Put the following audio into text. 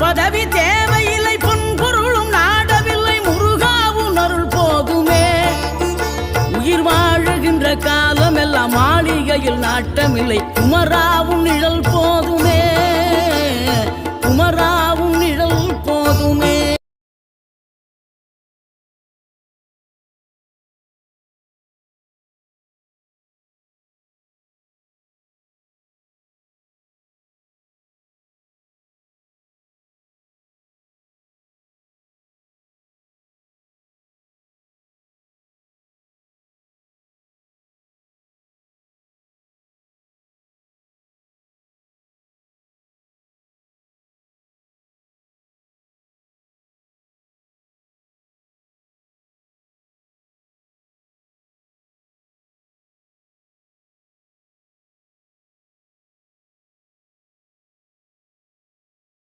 பதவி தேவையில்லை பொன்பொருளும் நாடவில்லை முருகாவும் அருள் போதுமே உயிர் வாழுகின்ற காலம் எல்லாம் மாளிகையில் நாட்டமில்லை குமராவும் நிழல் போதுமே. குமரா